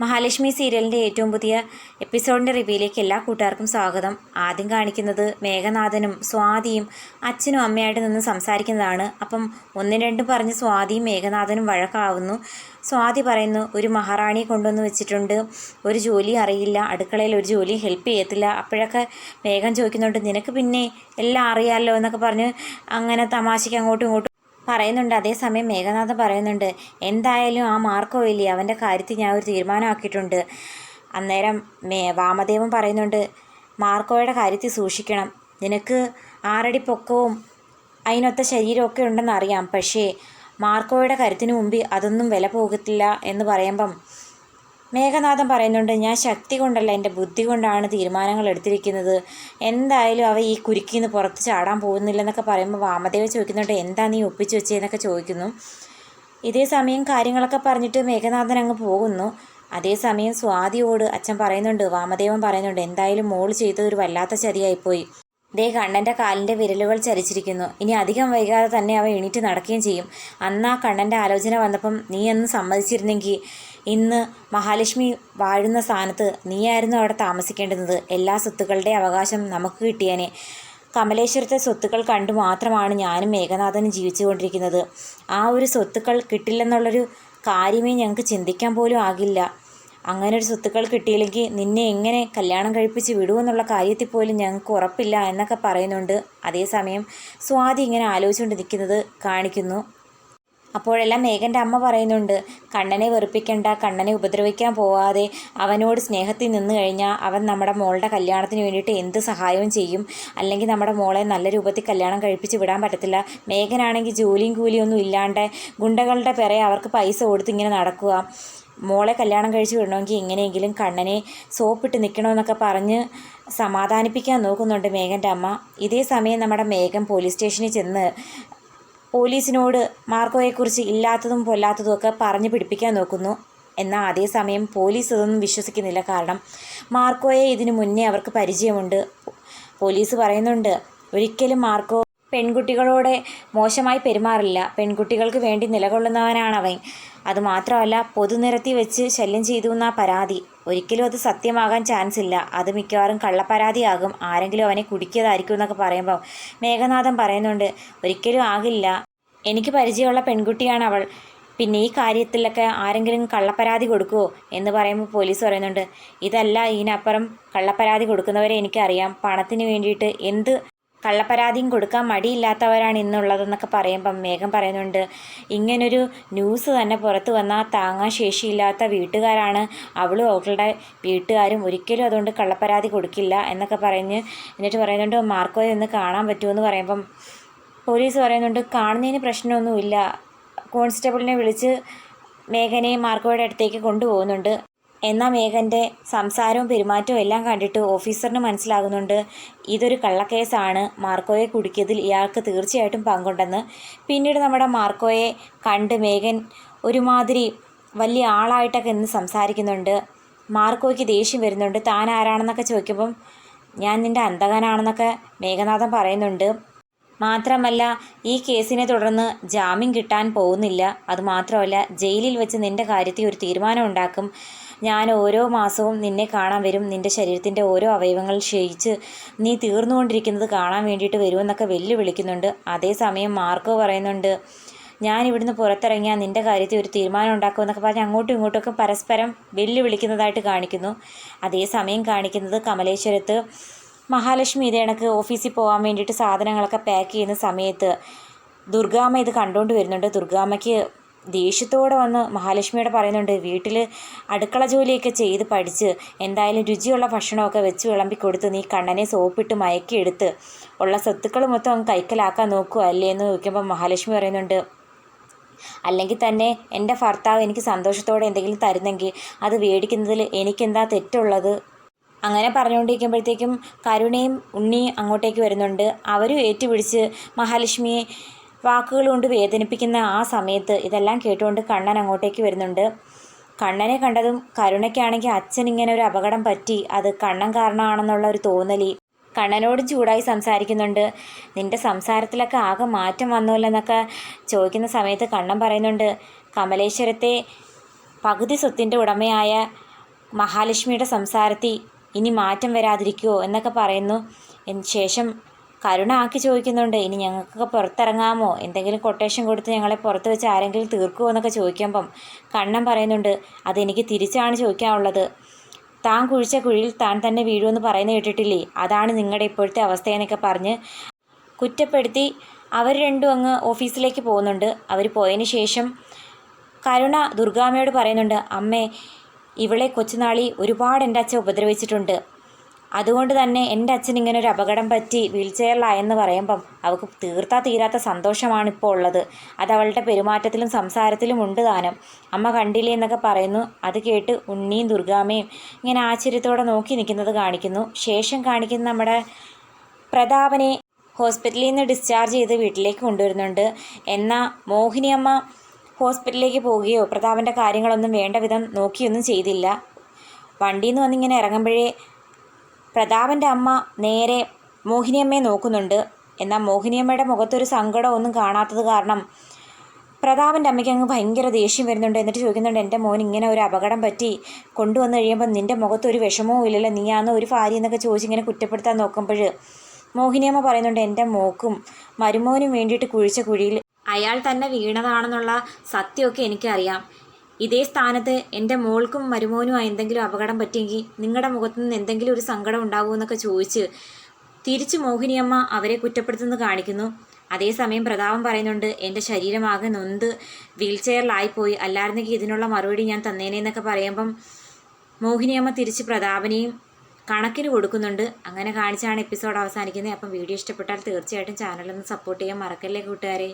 മഹാലക്ഷ്മി സീരിയലിന്റെ ഏറ്റവും പുതിയ എപ്പിസോഡിന്റെ റിവ്യൂയിലേക്ക് എല്ലാ കൂട്ടുകാർക്കും സ്വാഗതം. ആദ്യം കാണിക്കുന്നത് മേഘനാഥനും സ്വാതിയും അച്ഛനും അമ്മയായിട്ട് നിന്ന് സംസാരിക്കുന്നതാണ്. അപ്പം ഒന്നും രണ്ടും പറഞ്ഞ് സ്വാതിയും മേഘനാഥനും വഴക്കാവുന്നു. സ്വാതി പറയുന്നു ഒരു മഹാറാണിയെ കൊണ്ടുവന്ന് വെച്ചിട്ടുണ്ട്. ഒരു ജോലി അറിയില്ല. അടുക്കളയിൽ ഒരു ജോലി ഹെൽപ്പ് ചെയ്യത്തില്ല. അപ്പോഴൊക്കെ മേഘം ചോദിക്കുന്നുണ്ട് നിനക്ക് പിന്നെ എല്ലാം അറിയാമല്ലോ എന്നൊക്കെ പറഞ്ഞ് അങ്ങനെ തമാശയ്ക്ക് അങ്ങോട്ടും ഇങ്ങോട്ടും പറയുന്നുണ്ട്. അതേസമയം മേഘനാഥൻ പറയുന്നുണ്ട് എന്തായാലും ആ മാർക്കോ ഇല്ലേ അവന്റെ കാര്യത്തിൽ ഞാൻ ഒരു തീരുമാനമാക്കിയിട്ടുണ്ട്. അന്നേരം മേ വാമദേവൻ പറയുന്നുണ്ട് മാർക്കോയുടെ കാര്യത്തിൽ സൂക്ഷിക്കണം. നിനക്ക് ആറടി പൊക്കവും അതിനൊത്ത ശരീരമൊക്കെ ഉണ്ടെന്നറിയാം പക്ഷേ മാർക്കോയുടെ കരുത്തിന് മുമ്പിൽ അതൊന്നും വില പോകത്തില്ല എന്ന് പറയുമ്പം മേഘനാഥൻ പറയുന്നുണ്ട് ഞാൻ ശക്തി കൊണ്ടല്ല എന്റെ ബുദ്ധി കൊണ്ടാണ് തീരുമാനങ്ങൾ എടുത്തിരിക്കുന്നത്. എന്തായാലും അവ ഈ കുരുക്കിൽ നിന്ന് പുറത്ത് ചാടാൻ പോകുന്നില്ലെന്നൊക്കെ പറയുമ്പോൾ വാമദേവ ചോദിക്കുന്നുണ്ട് എന്താ നീ ഒപ്പിച്ച് വെച്ചതെന്നൊക്കെ ചോദിക്കുന്നു. ഇതേ സമയം കാര്യങ്ങളൊക്കെ പറഞ്ഞിട്ട് മേഘനാഥൻ അങ്ങ് പോകുന്നു. അതേസമയം സ്വാതിയോട് അച്ഛൻ പറയുന്നുണ്ട് വാമദേവൻ പറയുന്നുണ്ട് എന്തായാലും മോൾ ചെയ്തത് ഒരു വല്ലാത്ത ചതിയായിപ്പോയി. ദേ കണ്ണന്റെ കാലിന്റെ വിരലുകൾ ചരിച്ചിരിക്കുന്നു. ഇനി അധികം വൈകാതെ തന്നെ അവ എണീറ്റ് നടക്കുകയും ചെയ്യും. അന്ന് ആ കണ്ണന്റെ ആലോചന വന്നപ്പം നീ അന്ന് സമ്മതിച്ചിരുന്നെങ്കിൽ ഇന്ന് മഹാലക്ഷ്മി വാഴുന്ന സ്ഥാനത്ത് നീയായിരുന്നു അവിടെ താമസിക്കേണ്ടുന്നത്. എല്ലാ സ്വത്തുക്കളുടെ അവകാശം നമുക്ക് കിട്ടിയേനെ. കമലേശ്വരത്തെ സ്വത്തുക്കൾ കണ്ടു മാത്രമാണ് ഞാനും മേഘനാഥനും ജീവിച്ചുകൊണ്ടിരിക്കുന്നത്. ആ ഒരു സ്വത്തുക്കൾ കിട്ടില്ലെന്നുള്ളൊരു കാര്യമേ ഞങ്ങൾക്ക് ചിന്തിക്കാൻ പോലും ആകില്ല. അങ്ങനെ ഒരു സ്വത്തുക്കൾ കിട്ടിയില്ലെങ്കിൽ നിന്നെ എങ്ങനെ കല്യാണം കഴിപ്പിച്ച് വിടുമെന്നുള്ള കാര്യത്തിൽ പോലും ഞങ്ങൾക്ക് ഉറപ്പില്ല എന്നൊക്കെ പറയുന്നുണ്ട്. അതേസമയം സ്വാതി ഇങ്ങനെ ആലോചിച്ചുകൊണ്ട് നിൽക്കുന്നത് കാണിക്കുന്നു. അപ്പോഴെല്ലാം മേഘന്റെ അമ്മ പറയുന്നുണ്ട് കണ്ണനെ വെറുപ്പിക്കണ്ട കണ്ണനെ ഉപദ്രവിക്കാൻ പോവാതെ അവനോട് സ്നേഹത്തിൽ നിന്ന് കഴിഞ്ഞാൽ അവൻ നമ്മുടെ മോളുടെ കല്യാണത്തിന് വേണ്ടിയിട്ട് എന്ത് സഹായവും ചെയ്യും. അല്ലെങ്കിൽ നമ്മുടെ മോളെ നല്ല രൂപത്തിൽ കല്യാണം കഴിപ്പിച്ച് വിടാൻ പറ്റത്തില്ല. മേഘനാണെങ്കിൽ ജോലിയും കൂലിയൊന്നും ഇല്ലാണ്ട് ഗുണ്ടകളുടെ പിറയെ അവർക്ക് പൈസ കൊടുത്ത് ഇങ്ങനെ നടക്കുക. മോളെ കല്യാണം കഴിച്ച് വിടണമെങ്കിൽ എങ്ങനെയെങ്കിലും കണ്ണനെ സോപ്പിട്ട് നിൽക്കണമെന്നൊക്കെ പറഞ്ഞ് സമാധാനിപ്പിക്കാൻ നോക്കുന്നുണ്ട് മേഘന്റെ അമ്മ. ഇതേ സമയം നമ്മുടെ മേഘം പോലീസ് സ്റ്റേഷനിൽ ചെന്ന് പോലീസിനോട് മാർക്കോയെക്കുറിച്ച് ഇല്ലാത്തതും പൊല്ലാത്തതും ഒക്കെ പറഞ്ഞു പിടിപ്പിക്കാൻ നോക്കുന്നു. എന്നാൽ അതേസമയം പോലീസ് ഇതൊന്നും വിശ്വസിക്കുന്നില്ല. കാരണം മാർക്കോയെ ഇതിനു മുന്നേ അവർക്ക് പരിചയമുണ്ട്. പോലീസ് പറയുന്നുണ്ട് ഒരിക്കലും മാർക്കോ പെൺകുട്ടികളോട് മോശമായി പെരുമാറില്ല. പെൺകുട്ടികൾക്ക് വേണ്ടി നിലകൊള്ളുന്നവനാണ് അവൻ അതുമാത്രമല്ല പൊതുനിരത്തി വെച്ച് ശല്യം ചെയ്തു എന്നാ പരാതി. ഒരിക്കലും അത് സത്യമാകാൻ ചാൻസ് ഇല്ല. അത് മിക്കവാറും കള്ളപ്പരാതിയാകും. ആരെങ്കിലും അവനെ കുടിക്കിയതായിരിക്കും എന്നൊക്കെ പറയുമ്പോൾ മേഘനാഥൻ പറയുന്നുണ്ട് ഒരിക്കലും ആകില്ല. എനിക്ക് പരിചയമുള്ള പെൺകുട്ടിയാണ് അവൾ. പിന്നെ ഈ കാര്യത്തിലൊക്കെ ആരെങ്കിലും കള്ളപ്പരാതി കൊടുക്കുമോ എന്ന് പറയുമ്പോൾ പോലീസ് പറയുന്നുണ്ട് ഇതല്ല ഇതിനപ്പുറം കള്ളപ്പരാതി കൊടുക്കുന്നവരെ എനിക്കറിയാം. പണത്തിന് വേണ്ടിയിട്ട് എന്ത് കള്ളപ്പരാതിയും കൊടുക്കാൻ മടിയില്ലാത്തവരാണ് ഇന്നുള്ളതെന്നൊക്കെ പറയുമ്പം മേഘം പറയുന്നുണ്ട്. ഇങ്ങനൊരു ന്യൂസ് തന്നെ പുറത്ത് വന്നാൽ താങ്ങാൻ ശേഷിയില്ലാത്ത വീട്ടുകാരാണ്. അവളും അവളുടെ വീട്ടുകാരും ഒരിക്കലും അതുകൊണ്ട് കള്ളപ്പരാതി കൊടുക്കില്ല എന്നൊക്കെ പറഞ്ഞ് എന്നിട്ട് പറയുന്നുണ്ട് മാർക്കോയെ ഒന്ന് കാണാൻ പറ്റുമെന്ന് പറയുമ്പം പോലീസ് പറയുന്നുണ്ട് കാണുന്നതിന് പ്രശ്നമൊന്നുമില്ല. കോൺസ്റ്റബിളിനെ വിളിച്ച് മേഘനയും മാർക്കോയുടെ അടുത്തേക്ക് കൊണ്ടുപോകുന്നുണ്ട്. എന്നാൽ മേഘന്റെ സംസാരവും പെരുമാറ്റവും എല്ലാം കണ്ടിട്ട് ഓഫീസറിന് മനസ്സിലാകുന്നുണ്ട് ഇതൊരു കള്ളക്കേസാണ്. മാർക്കോയെ കുടുക്കിയതിൽ ഇയാൾക്ക് തീർച്ചയായിട്ടും പങ്കുണ്ടെന്ന്. പിന്നീട് നമ്മുടെ മാർക്കോയെ കണ്ട് മേഘൻ ഒരുമാതിരി വലിയ ആളായിട്ടൊക്കെ ഇന്ന് സംസാരിക്കുന്നുണ്ട്. മാർക്കോയ്ക്ക് ദേഷ്യം വരുന്നുണ്ട്. താൻ ആരാണെന്നൊക്കെ ചോദിക്കുമ്പം ഞാൻ നിന്റെ അന്തകനാണെന്നൊക്കെ മേഘനാഥൻ പറയുന്നുണ്ട്. മാത്രമല്ല ഈ കേസിനെ തുടർന്ന് ജാമ്യം കിട്ടാൻ പോകുന്നില്ല. അതുമാത്രമല്ല ജയിലിൽ വെച്ച് നിന്റെ കാര്യത്തിൽ ഒരു തീരുമാനം ഉണ്ടാക്കും. ഞാൻ ഓരോ മാസവും നിന്നെ കാണാൻ വരും. നിന്റെ ശരീരത്തിന്റെ ഓരോ അവയവങ്ങൾ ക്ഷയിച്ച് നീ തീർന്നുകൊണ്ടിരിക്കുന്നത് കാണാൻ വേണ്ടിയിട്ട് വരുമെന്നൊക്കെ വെല്ലുവിളിക്കുന്നുണ്ട്. അതേസമയം മാർക്കോ പറയുന്നുണ്ട് ഞാൻ ഇവിടുന്ന് പുറത്തിറങ്ങിയാൽ നിന്റെ കാര്യത്തിൽ ഒരു തീരുമാനം ഉണ്ടാക്കുമെന്നൊക്കെ പറഞ്ഞ് അങ്ങോട്ടും ഇങ്ങോട്ടുമൊക്കെ പരസ്പരം വെല്ലുവിളിക്കുന്നതായിട്ട് കാണിക്കുന്നു. അതേസമയം കാണിക്കുന്നത് കമലേശ്വരത്ത് മഹാലക്ഷ്മി ഇത് ഓഫീസിൽ പോകാൻ വേണ്ടിയിട്ട് സാധനങ്ങളൊക്കെ പാക്ക് ചെയ്യുന്ന സമയത്ത് ദുർഗാമ്മ ഇത് കണ്ടുകൊണ്ട് വരുന്നുണ്ട്. ദുർഗാമ്മയ്ക്ക് ദേഷ്യത്തോടെ വന്ന് മഹാലക്ഷ്മിയോട് പറയുന്നുണ്ട് വീട്ടിൽ അടുക്കള ജോലിയൊക്കെ ചെയ്ത് പഠിച്ച് എന്തായാലും രുചിയുള്ള ഭക്ഷണമൊക്കെ വെച്ച് വിളമ്പി കൊടുത്ത് നീ കണ്ണനെ സോപ്പിട്ട് മയക്കിയെടുത്ത് ഉള്ള സ്വത്തുക്കൾ മൊത്തം അങ്ങ് കൈക്കലാക്കാൻ നോക്കുക അല്ലേ? എന്ന് ചോദിക്കുമ്പോൾ മഹാലക്ഷ്മി പറയുന്നുണ്ട് അല്ലെങ്കിൽ തന്നെ എന്റെ ഭർത്താവ് എനിക്ക് സന്തോഷത്തോടെ എന്തെങ്കിലും തരുന്നെങ്കിൽ അത് മേടിക്കുന്നതിൽ എനിക്കെന്താ തെറ്റുള്ളത്? അങ്ങനെ പറഞ്ഞുകൊണ്ടിരിക്കുമ്പോഴത്തേക്കും കരുണയും ഉണ്ണിയും അങ്ങോട്ടേക്ക് വരുന്നുണ്ട്. അവരും ഏറ്റുപിടിച്ച് മഹാലക്ഷ്മിയെ വാക്കുകൾ കൊണ്ട് വേദനിപ്പിക്കുന്ന ആ സമയത്ത് ഇതെല്ലാം കേട്ടുകൊണ്ട് കണ്ണൻ അങ്ങോട്ടേക്ക് വരുന്നുണ്ട്. കണ്ണനെ കണ്ടതും കരുണയ്ക്കാണെങ്കിൽ അച്ഛൻ ഇങ്ങനെ ഒരു അപകടം പറ്റി. അത് കണ്ണൻ കാരണമാണെന്നുള്ള ഒരു തോന്നലി. കണ്ണനോട് ചൂടായി സംസാരിക്കുന്നുണ്ട്. നിന്റെ സംസാരത്തിലൊക്കെ ആകെ മാറ്റം വന്നല്ലോ എന്നൊക്കെ ചോദിക്കുന്ന സമയത്ത് കണ്ണൻ പറയുന്നുണ്ട്. കമലേശ്വരത്തെ പകുതി സ്വത്തിന്റെ ഉടമയായ മഹാലക്ഷ്മിയുടെ സംസാരത്തിൽ ഇനി മാറ്റം വരാതിരിക്കുമോ എന്നൊക്കെ പറയുന്നു. ശേഷം കരുണ ആക്കി ചോദിക്കുന്നുണ്ട് ഇനി ഞങ്ങൾക്കൊക്കെ പുറത്തിറങ്ങാമോ? എന്തെങ്കിലും കൊട്ടേഷൻ കൊടുത്ത് ഞങ്ങളെ പുറത്ത് വെച്ച് ആരെങ്കിലും തീർക്കുമോ എന്നൊക്കെ ചോദിക്കുമ്പം കണ്ണൻ പറയുന്നുണ്ട് അതെനിക്ക് തിരിച്ചാണ് ചോദിക്കാനുള്ളത്. താൻ കുഴിച്ച കുഴിയിൽ താൻ തന്നെ വീഴുമെന്ന് പറയുന്ന കേട്ടിട്ടില്ലേ? അതാണ് നിങ്ങളുടെ ഇപ്പോഴത്തെ അവസ്ഥയെന്നൊക്കെ പറഞ്ഞ് കുറ്റപ്പെടുത്തി അവർ രണ്ടും അങ്ങ് ഓഫീസിലേക്ക് പോകുന്നുണ്ട്. അവർ പോയതിന് ശേഷം കരുണ ദുർഗാമ്മയോട് പറയുന്നുണ്ട് അമ്മേ ഇവളെ കൊച്ചുനാളി ഒരുപാട് എന്റെ അച്ഛൻ ഉപദ്രവിച്ചിട്ടുണ്ട്. അതുകൊണ്ട് തന്നെ എന്റെ അച്ഛൻ ഇങ്ങനെ ഒരു അപകടം പറ്റി വീൽ ചെയറിലായെന്ന് പറയുമ്പം അവൾക്ക് തീർത്താ തീരാത്ത സന്തോഷമാണ് ഇപ്പോൾ ഉള്ളത്. അത് അവളുടെ പെരുമാറ്റത്തിലും സംസാരത്തിലും ഉണ്ട് താനും. അമ്മ കണ്ടില്ലേ എന്നൊക്കെ പറയുന്നു. അത് കേട്ട് ഉണ്ണിയും ദുർഗാമ്മയും ഇങ്ങനെ ആശ്ചര്യത്തോടെ നോക്കി നിൽക്കുന്നത് കാണിക്കുന്നു. ശേഷം കാണിക്കുന്ന നമ്മുടെ പ്രതാപനെ ഹോസ്പിറ്റലിൽ നിന്ന് ഡിസ്ചാർജ് ചെയ്ത് വീട്ടിലേക്ക് കൊണ്ടുവരുന്നുണ്ട്. എന്നാൽ മോഹിനിയമ്മ ഹോസ്പിറ്റലിലേക്ക് പോവുകയോ പ്രതാപന്റെ കാര്യങ്ങളൊന്നും വേണ്ട വിധം നോക്കിയൊന്നും ചെയ്തില്ല. വണ്ടിയിൽ നിന്ന് വന്നിങ്ങനെ ഇറങ്ങുമ്പോഴേ പ്രതാപന്റെ അമ്മ നേരെ മോഹിനിയമ്മയെ നോക്കുന്നുണ്ട്. എന്നാൽ മോഹിനിയമ്മയുടെ മുഖത്തൊരു സങ്കടമൊന്നും കാണാത്തത് കാരണം പ്രതാപന്റെ അമ്മയ്ക്ക് അങ്ങ് ഭയങ്കര ദേഷ്യം വരുന്നുണ്ട്. എന്നിട്ട് ചോദിക്കുന്നുണ്ട് എന്റെ മോൻ ഇങ്ങനെ ഒരു അപകടം പറ്റി? കൊണ്ടുവന്ന് കഴിയുമ്പോൾ നിന്റെ മുഖത്ത് ഒരു വിഷമവും ഇല്ലല്ലോ. നീയാന്ന് ഒരു ഭാര്യ എന്നൊക്കെ ചോദിച്ച് ഇങ്ങനെ കുറ്റപ്പെടുത്താൻ നോക്കുമ്പോൾ മോഹിനിയമ്മ പറയുന്നുണ്ട് എന്റെ മോക്കും മരുമോനും വേണ്ടിയിട്ട് കുഴിച്ച കുഴിയിൽ അയാൾ തന്നെ വീണതാണെന്നുള്ള സത്യമൊക്കെ എനിക്കറിയാം. ഇതേ സ്ഥാനത്ത് എന്റെ മോൾക്കും മരുമോനുമായി എന്തെങ്കിലും അപകടം പറ്റിയെങ്കിൽ നിങ്ങളുടെ മുഖത്തു നിന്ന് എന്തെങ്കിലും ഒരു സങ്കടം ഉണ്ടാവുമെന്നൊക്കെ ചോദിച്ച് തിരിച്ച് മോഹിനിയമ്മ അവരെ കുറ്റപ്പെടുത്തുന്നത് കാണിക്കുന്നു. അതേസമയം പ്രതാപം പറയുന്നുണ്ട് എന്റെ ശരീരമാകെ നൊന്ത് വീൽ ചെയറിലായിപ്പോയി അല്ലായിരുന്നെങ്കിൽ ഇതിനുള്ള മറുപടി ഞാൻ തന്നേനെ എന്നൊക്കെ പറയുമ്പം മോഹിനിയമ്മ തിരിച്ച് പ്രതാപനെയും കണക്കിന് കൊടുക്കുന്നുണ്ട്. അങ്ങനെ കാണിച്ചാണ് എപ്പിസോഡ് അവസാനിക്കുന്നത്. അപ്പം വീഡിയോ ഇഷ്ടപ്പെട്ടാൽ തീർച്ചയായിട്ടും ചാനലൊന്ന് സപ്പോർട്ട് ചെയ്യാൻ മറക്കല്ലേ കൂട്ടുകാരെ?